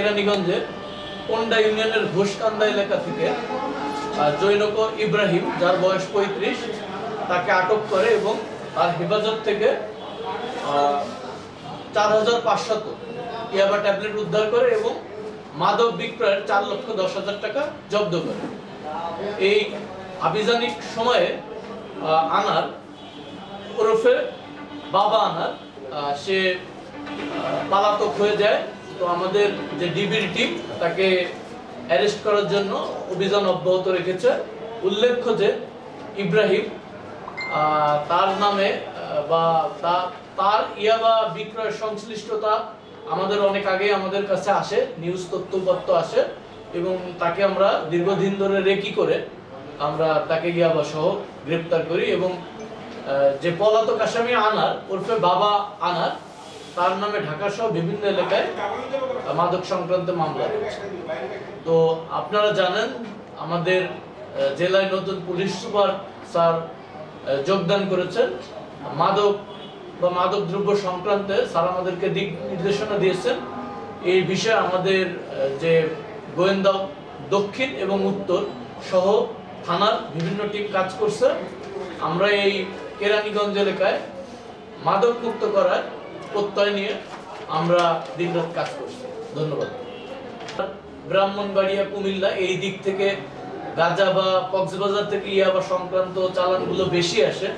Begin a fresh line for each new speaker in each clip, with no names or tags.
কেরানীগঞ্জের কোন্ডা ইউনিয়নের ঘোষকান্দা এলাকা থেকে জৈনক ইব্রাহিম, যার বয়স পঁয়ত্রিশ, তাকে আটক করে এবং তার হেফাজত থেকে চার হাজার পাঁচশত ইয়াবা ট্যাবলেট উদ্ধার করে এবং মাদক বিক্রয়ের চার লক্ষ দশ হাজার টাকা জব্দ করে। এই আভিযানিক সময়ে আনার ওরফে বাবা আনার সে পালাতক হয়ে যায়। তো আমাদের যে ডিবির টিম তাকে অ্যারেস্ট করার জন্য অভিযান অব্যাহত রেখেছে। উল্লেখ্য যে ইব্রাহিম তার নামে বা তার ইয়াবা বিক্রয় সংশ্লিষ্টতা আমাদের অনেক আগে আমাদের কাছে আসে নিউজ তথ্যপত্র আসে, এবং তাকে আমরা দীর্ঘদিন ধরে রেকি করে আমরা তাকে ইয়াবা সহ গ্রেপ্তার করি এবং যে পলাতক আসামি আনার, ওরফে বাবা আনার তার নামে ঢাকা সহ বিভিন্ন এলাকায় মাদক সংক্রান্ত মামলা রয়েছে। তো আপনারা জানেন, আমাদের জেলায় নতুন পুলিশ সুপার স্যার যোগদান করেছেন। মাদক বা মাদক দ্রব্য সংক্রান্তে স্যার আমাদেরকে দিক নির্দেশনা দিয়েছেন। এই বিষয়ে আমাদের যে গোয়েন্দা দক্ষিণ এবং উত্তর সহ থানার বিভিন্ন টিম কাজ করছে। আমরা এই কেরানীগঞ্জ এলাকায় মাদক মুক্ত করার প্রত্যয় নিয়ে আমরা দিনরাত কাজ করছি। ধন্যবাদ। ব্রাহ্মণবাড়িয়া, কুমিল্লা, এই দিক থেকে গাজা বা কক্সবাজার থেকে ইয়াবা সংক্রান্ত চালানগুলো বেশি আসে।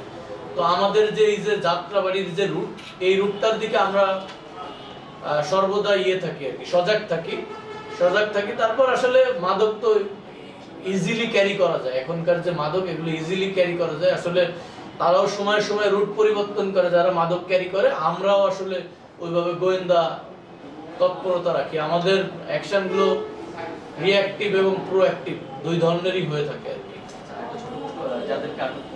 তো আমাদের যে এই যে যাত্রাবাড়ির যে রুট, এই রুটটার দিকে আমরা সর্বদা ইয়ে থাকি আর কি, সজাগ থাকি। সজাগ থাকি, তারপর আসলে মাদক তো ইজিলি ক্যারি করা যায়। এখনকার যে মাদক, এগুলো ইজিলি ক্যারি করা যায়। আসলে তারাও সময় সময় রুট পরিবর্তন করে, যারা মাদক ক্যারি করে, আমরাও আসলে ওইভাবে গোয়েন্দা তৎপরতা রাখি। আমাদের অ্যাকশনগুলো রিঅ্যাক্টিভ এবং প্রোঅ্যাক্টিভ দুই ধরনেরই হয়ে থাকে আর কি।
আটক